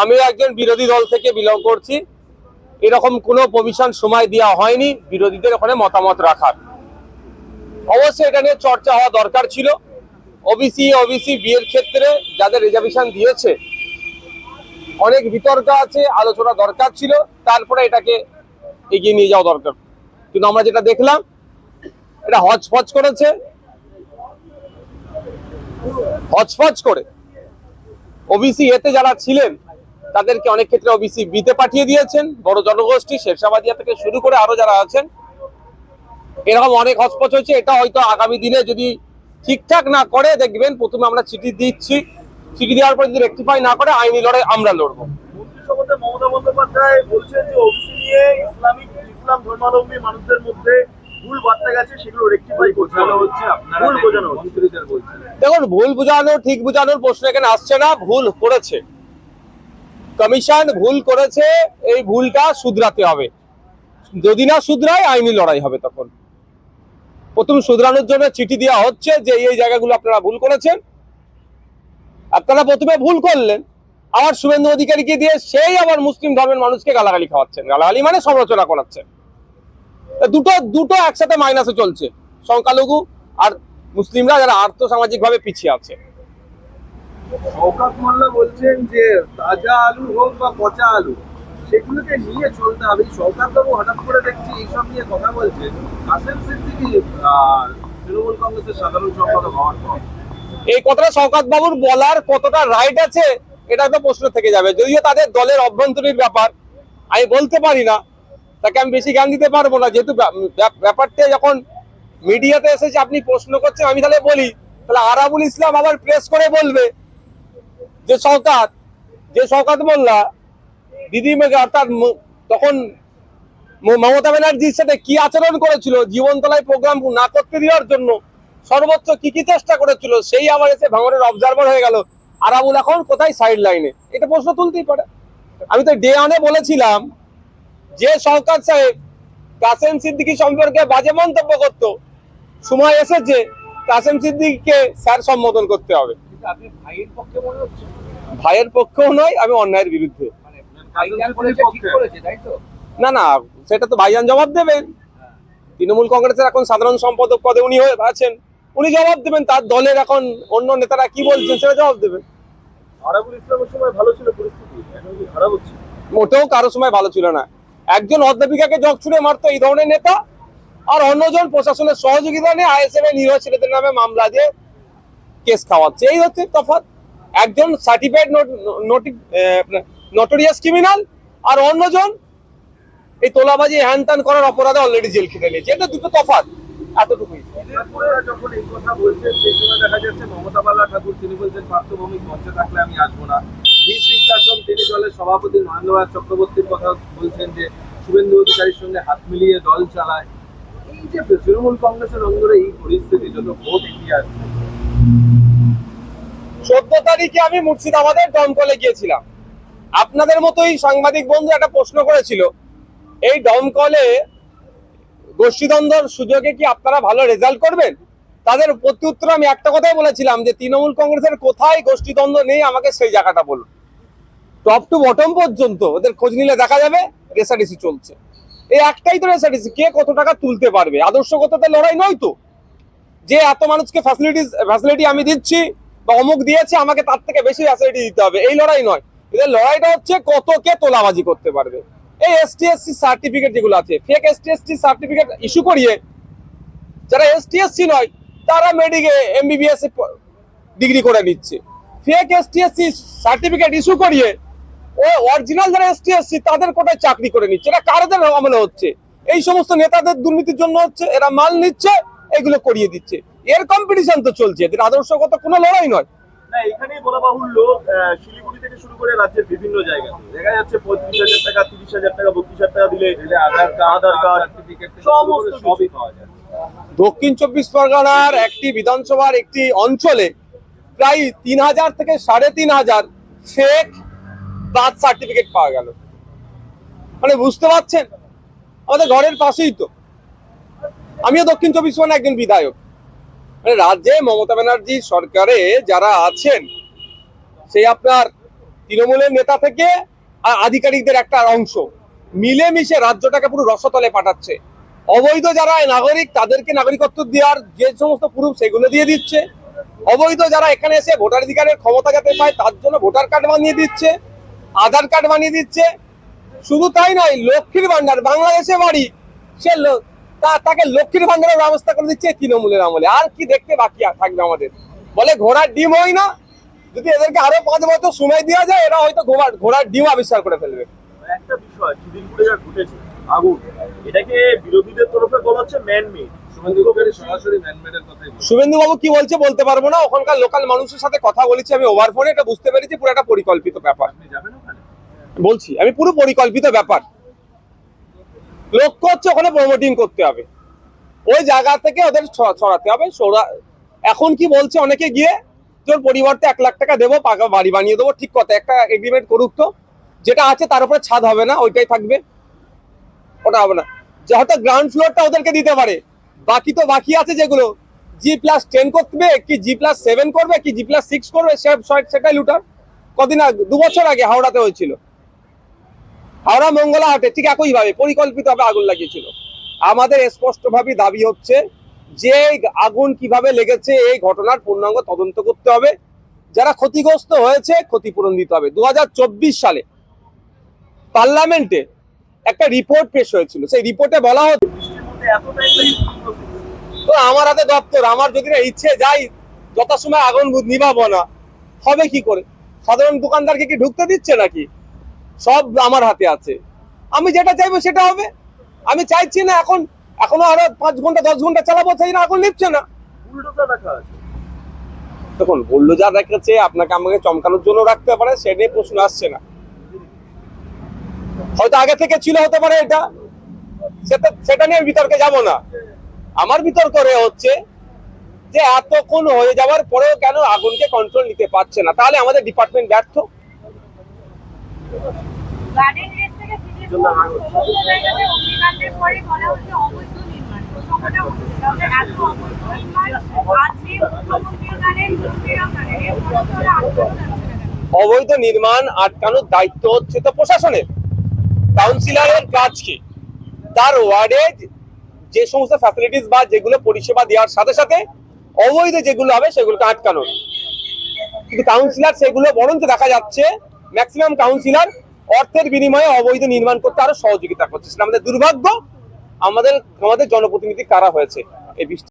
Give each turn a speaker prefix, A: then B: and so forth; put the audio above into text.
A: আমি একজন বিরোধী দল থেকে বিলং করছি। এরকম কোনো প্রভিশন সময় দেওয়া হয়নি বিরোধীদের ওখানে মতামত রাখার। অবশ্যই এটা নিয়ে চর্চা হওয়া দরকার ছিল। ওবিসি ওবিসি বিয়ের ক্ষেত্রে যাদের রিজার্ভেশন দিয়েছে, অনেক বিতর্ক আছে, আলোচনা দরকার ছিল, তারপরে এটাকে এগিয়ে নিয়ে যাওয়া দরকার। কিন্তু আমরা যেটা দেখলাম, এটা হচপচ করেছে। হচপচ করে। ওবিসি এতে যারা ছিলেন তাদেরকে অনেক ক্ষেত্রে ওবিসি বিতে পাঠিয়ে দিয়েছেন। বড় জনগোষ্ঠী শেরশাবাদিয়া থেকে শুরু করে আরও যারা আছেন এরকম অনেক হচপচ হয়েছে। এটা হয়তো আগামী দিনে যদি ঠিকঠাক না করে দেখবেন প্রথমে আমরা চিঠি দিচ্ছি। চিঠি দেওয়ার পর যদি রেক্টিফাই না করে আইনি লড়াই আমরা লড়বো।
B: মন্ত্রিসভাতে মমতা বন্দ্যোপাধ্যায় বলছেন যে ওবিসি নিয়ে ইসলামিক ইসলাম ধর্মাবলম্বী মানুষদের মধ্যে ভুল বার্তা গেছে সেগুলো রেকটিফাই করতে
C: হচ্ছে
B: ভুল বোঝানো
A: দেখুন ভুল বোঝানো ঠিক বোঝানোর প্রশ্ন এখানে আসছে না ভুল করেছে। কমিশন ভুল করেছে, এই ভুলটা শুধরাতে হবে। যদি না শুধরায়, আইনি লড়াই হবে তখন। প্রথম শুধরানোর জন্য চিঠি দেওয়া হচ্ছে যে, এই জায়গাগুলো আপনারা ভুল করেছেন। আপনারা প্রথমে ভুল করলেন। আবার শুভেন্দু অধিকারীকে দিয়ে সেই আবার মুসলিম ধর্মের মানুষকে গালাগালি খাওয়াচ্ছেন। গালাগালি মানে সমালোচনা করাচ্ছেন। দুটো দুটো একসাথে মাইনাসে চলছে। সংখ্যালঘু আর মুসলিমরা যারা আর্থসামাজিক ভাবে পিছিয়ে আছে।
C: শওকাত মোল্লা বলছেন যে তাজা আলু হোক বা পচা আলু, সেগুলোকে নিয়ে চলতে হবে। শওকাত বাবু হঠাৎ করে দেখছি এইসব নিয়ে কথা বলছেন। আসেন সিদ্দিকি তৃণমূল কংগ্রেসের সাধারণ সম্পাদক হওয়ার পর।
A: এই কথাটা শওকাত বাবুর বলার কতটা রাইট আছে, এটা তো প্রশ্ন থেকে যাবে। যদিও তাদের দলের অভ্যন্তরীণ ব্যাপার, আমি বলতে পারি না, তাকে আমি বেশি জ্ঞান দিতে পারব না। যেহেতু ব্যাপ- ব্যাপ- ব্যাপারটা যখন মিডিয়াতে এসেছে, আপনি প্রশ্ন করছেন, আমি তাহলে বলি। তাহলে আরাবুল ইসলাম আবার প্রেস করে বলবে যে শওকাত যে শওকাত মোল্লা, দিদি মেঘে অর্থাৎ তখন মমতা ব্যানার্জির সাথে কি আচরণ করেছিল, জীবনতলায় প্রোগ্রাম না করতে দেওয়ার জন্য সর্বোচ্চ কি কি চেষ্টা করেছিল, সেই আবার এসে ভাঙরের অবজারভার হয়ে গেল। আর আরাবুল এখন কোথায় সাইড লাইনে এটা প্রশ্ন তুলতেই পারে। আমি তো ডে অনে বলেছিলাম যে সরকার সাহেব কাসেম সিদ্দিকি সম্পর্কে বাজে মন্তব্য করত। সময় এসেছে, কাসেম সিদ্দিকিকে স্যার সম্বোধন করতে হবে।
C: ভাইয়ের পক্ষে মনে হচ্ছে?
A: ভাইয়ের পক্ষেও নয় আমি অন্যায়ের বিরুদ্ধে।
C: মানে তো?
A: না না সেটা তো ভাইজান জবাব দেবেন। তৃণমূল কংগ্রেসের এখন সাধারণ সম্পাদক পদে উনি হয়ে আছেন। উনি জবাব দেবেন তার দলের এখন অন্য নেতারা কি বলছেন সেটা জবাব দেবেন।
B: আরাবুল ইসলামের সময় ভালো ছিল পরিস্থিতি এখন কি খারাপ হচ্ছে?
A: মোটেও কারও সময় ভালো ছিল না। একজন অধ্যাপিকাকে জগ ছুড়ে মারতো এই ধরনের নেতা আর অন্যজন প্রশাসনের সহযোগিতা নিয়ে আইএসএফ এর নিরীহ ছেলেদের নামে মামলা দিয়ে কেস খাওয়াচ্ছে। এই হচ্ছে তফাৎ। একজন সার্টিফাইড নটোরিয়াস ক্রিমিনাল আর অন্যজন এই তোলাবাজি হ্যান ত্যান করার অপরাধে অলরেডি জেল খেটে নিয়েছে। এটা দুটো তফাৎ। এতটুকুই।
C: কথা বলছেন সময় দেখা যাচ্ছে ঠাকুর, তিনি বলছেন আমি আসব না। তিনি দলের সভাপতি চক্রবর্তীর কথা বলছেন যে, শুভেন্দু অধিকারীর সঙ্গে হাত মিলিয়ে দল চালায়। এই যে তৃণমূল কংগ্রেসের অন্দরে এই পরিস্থিতি যত ভোট এগিয়ে
A: চোদ্দ তারিখে আমি মুর্শিদাবাদের দমকলে গিয়েছিলাম। আপনাদের মতোই সাংবাদিক বন্ধু একটা প্রশ্ন করেছিল, এই দমকলে গোষ্ঠীদ্বন্দ্বর সুযোগে কি আপনারা ভালো রেজাল্ট করবেন? তাদের প্রত্যুত্তর আমি একটা কথাই বলেছিলাম যে, তৃণমূল কংগ্রেসের কোথায় গোষ্ঠীদ্বন্দ্ব নেই, আমাকে সেই জায়গাটা বলুন। টপ টু বটম পর্যন্ত ওদের খোঁজ নিলে দেখা যাবে রেসাডিসি চলছে। এই একটাই তো রেসাডিসি কে কত টাকা তুলতে পারবে? আদর্শগততে লড়াই নয় তো? যে এত মানুষকে ফ্যাসিলিটিস ফ্যাসিলিটি আমি দিচ্ছি বা অমুক দিয়েছে, আমাকে তার থেকে বেশি ফ্যাসিলিটি দিতে হবে। এই লড়াই নয়। এদের লড়াইটা হচ্ছে কত কে তোলাবাজি করতে পারবে। এই এসটি এসসি সার্টিফিকেট যেগুলো আছে fake ST ST certificate issue করিয়ে, যারা এসটি এসসি নয়, তারা মেডিকে এমবিবিএস ডিগ্রি করে নিচ্ছে। Fake ST SC certificate issue করিয়ে, ও অরিজিনাল যারা এসটি এসসি তাদের কোটায় চাকরি করে নিচ্ছে। এটা কারদের আমলে হচ্ছে। এই সমস্ত নেতাদের দুর্নীতির জন্য হচ্ছে, এরা মাল নিচ্ছে, এগুলো করিয়ে দিচ্ছে। এর কম্পিটিশন তো চলছে এদের আদর্শগত কোনো লড়াই নয়।
B: এখানেই বলা বাহুল্য আহ, শিলিগুড়ি থেকে শুরু করে রাজ্যের বিভিন্ন জায়গায় দেখা যাচ্ছে পঁয়ত্রিশ হাজার টাকা তিরিশ হাজার টাকা বত্রিশ হাজার টাকা দিলে
C: দিলে আধার কার্ড
B: আধার কার্ড সমস্ত
C: সবই পাওয়া যায়।
A: দক্ষিণ চব্বিশ পরগনার একটি বিধানসভার একটি অঞ্চলে প্রায় তিন হাজার থেকে সাড়ে তিন হাজার ফেক বার্থ সার্টিফিকেট পাওয়া গেল। মানে বুঝতে পারছেন? আমাদের ঘরের পাশেই তো। আমিও দক্ষিণ চব্বিশ পরগনার একজন বিধায়ক। মানে রাজ্যে মমতা ব্যানার্জি সরকারে যারা আছেন, সেই আপনার তৃণমূলের নেতা থেকে আধিকারিকদের একটা অংশ মিলেমিশে রাজ্যটাকে পুরো রসতলে পাঠাচ্ছে। অবৈধ যারা নাগরিক, তাদেরকে নাগরিকত্ব দেওয়ার যে সমস্ত প্রুফ সেগুলো দিয়ে দিচ্ছে। অবৈধ যারা এখানে এসে ভোটার ভোটাধিকারের ক্ষমতা যাতে পায়, তার জন্য ভোটার কার্ড বানিয়ে দিচ্ছে, আধার কার্ড বানিয়ে দিচ্ছে। শুধু তাই নয়, লক্ষ্মীর ভান্ডার বাংলাদেশে বাড়ি, সে তা- তাকে লক্ষ্মীর ভান্ডারের ব্যবস্থা করে দিচ্ছে তৃণমূলের আমলে। আর কি দেখতে বাকি আর থাকবে আমাদের? বলে ঘোড়ার ডিম হয় না। যদি এদেরকে আরও পাঁচ বছর সময় দেওয়া যায় এরা হয়তো ঘোড়ার ঘোড়ার ডিম আবিষ্কার করে ফেলবে।
B: একটা বিষয় খিদিরপুরে যা ঘটেছে আগুন এটাকে বিরোধীদের তরফে বলা হচ্ছে
C: শুভেন্দু
A: বাবু কি বলছে বলতে পারব না। ওখানকার লোকাল মানুষের সাথে কথা বলেছি আমি ওভার ফোনে এটা বুঝতে পেরেছি পুরো একটা পরিকল্পিত ব্যাপার। বলছি আমি পুরো পরিকল্পিত ব্যাপার। লক্ষ্য হচ্ছে ওখানে প্রমোটিং করতে হবে। ওই জায়গা থেকে ওদের ছড়াতে হবে। এখন কি বলছে অনেকে গিয়ে তোর পরিবর্তে এক লাখ টাকা দেবো, পাকা বাড়ি বানিয়ে দেবো, ঠিক কথা, একটা এগ্রিমেন্ট করুক তো। যেটা আছে তার উপরে ছাদ হবে না, ওইটাই থাকবে। ওটা হবে না। যে হয়তো গ্রাউন্ড ফ্লোরটা ওদেরকে দিতে পারে। বাকি তো বাকি আছে যেগুলো। জি প্লাস টেন করবে, কি জি প্লাস সেভেন করবে, কি জি প্লাস সিক্স করবে সেটাই লুটার। কদিন আগে, দু বছর আগে হাওড়াতে হয়েছিল। হাওড়া মঙ্গলা হাটে ঠিক একইভাবে পরিকল্পিতভাবে আগুন লাগিয়েছিল। আমাদের স্পষ্টভাবে দাবি হচ্ছে যে আগুন কীভাবে লেগেছে, এই ঘটনার পূর্ণাঙ্গ তদন্ত করতে হবে। যারা ক্ষতিগ্রস্ত হয়েছে, ক্ষতিপূরণ দিতে হবে। দু হাজার চব্বিশ সালে পার্লামেন্টে একটা রিপোর্ট পেশ হয়েছিল। সেই রিপোর্টে বলা হতো তো আমার হাতে দপ্তর, আমার যদি না ইচ্ছে যাই যথাসময় আগুন নিভাবো না, হবে কি করে? সাধারণ দোকানদারকে কি ঢুকতে দিচ্ছে নাকি? সব আমার হাতে আছে। আমি যেটা চাইব সেটা হবে। আমি চাইছি না এখন এখনও আরও পাঁচ ঘণ্টা দশ ঘণ্টা চালাবো সেই না আগুন নিচ্ছে না।
B: বুলডোজার আছে।
A: দেখুন বলল যা রেখেছে আপনাকে আমাকে চমকানোর জন্য রাখতে পারে সে নিয়ে প্রশ্ন আসছে না। হয়তো আগে থেকে ছিল হতে পারে এটা। সেটা সেটা নিয়ে বিতর্কে যাব না। আমার বিতর্ক হচ্ছে যে এতক্ষণ হয়ে যাওয়ার পরেও কেন আগুনকে কন্ট্রোল নিতে পারছে না? তাহলে আমাদের ডিপার্টমেন্ট ব্যর্থ।
D: গার্ডেন রেস থেকে ফিরে সমস্ত জায়গাতে অগ্নিকাণ্ডের পরে বলা হচ্ছে অবৈধ নির্মাণ। প্রসঙ্গটা উঠছে তাহলে এত অবৈধ নির্মাণ আছে মুখ্যমন্ত্রীও জানেন মন্ত্রীরাও জানেন এরপরেও তো ওরা আটকানো যাচ্ছে না। কেন?
A: অবৈধ নির্মাণ আটকানোর দায়িত্ব হচ্ছে তো প্রশাসনের। কাউন্সিলরের কাজ কি? তার ওয়ার্ডে যে সমস্ত ফ্যাসিলিটিস বা যেগুলো পরিষেবা দেওয়ার সাথে সাথে অবৈধ যেগুলো হবে সেগুলোকে আটকানোর। কিন্তু কাউন্সিলর সেগুলো বরঞ্চ দেখা যাচ্ছে ম্যাক্সিমাম কাউন্সিলর অর্থের বিনিময়ে অবৈধ নির্মাণ করতে আরও সহযোগিতা করছে। আমাদের দুর্ভাগ্য। আমাদের আমাদের জনপ্রতিনিধি কারা হয়েছে? এই